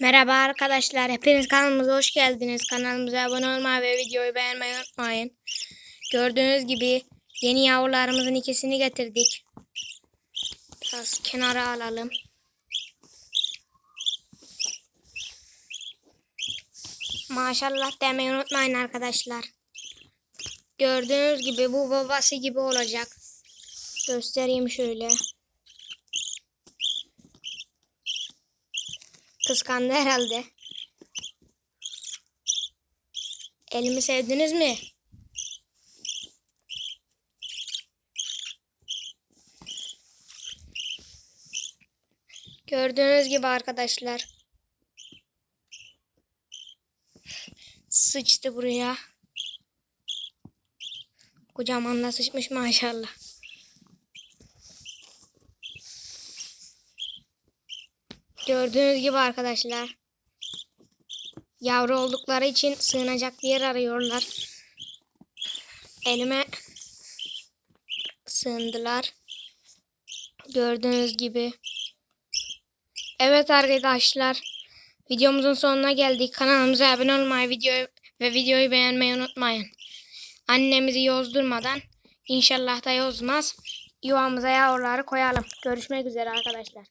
Merhaba arkadaşlar. Hepiniz kanalımıza hoş geldiniz. Kanalımıza abone olmayı ve videoyu beğenmeyi unutmayın. Gördüğünüz gibi yeni yavrularımızın ikisini getirdik. Biraz kenara alalım. Maşallah demeyi unutmayın arkadaşlar. Gördüğünüz gibi bu babası gibi olacak. Göstereyim şöyle. Kıskandı herhalde. Elimi sevdiniz mi? Gördüğünüz gibi arkadaşlar. Sıçtı buraya. Kocaman da sıçmış maşallah. Gördüğünüz gibi arkadaşlar. Yavru oldukları için sığınacak bir yer arıyorlar. Elime sığındılar. Gördüğünüz gibi. Evet arkadaşlar. Videomuzun sonuna geldik. Kanalımıza abone olmayı videoyu ve videoyu beğenmeyi unutmayın. Annemizi yozdurmadan inşallah da yozmaz. Yuvamıza yavruları koyalım. Görüşmek üzere arkadaşlar.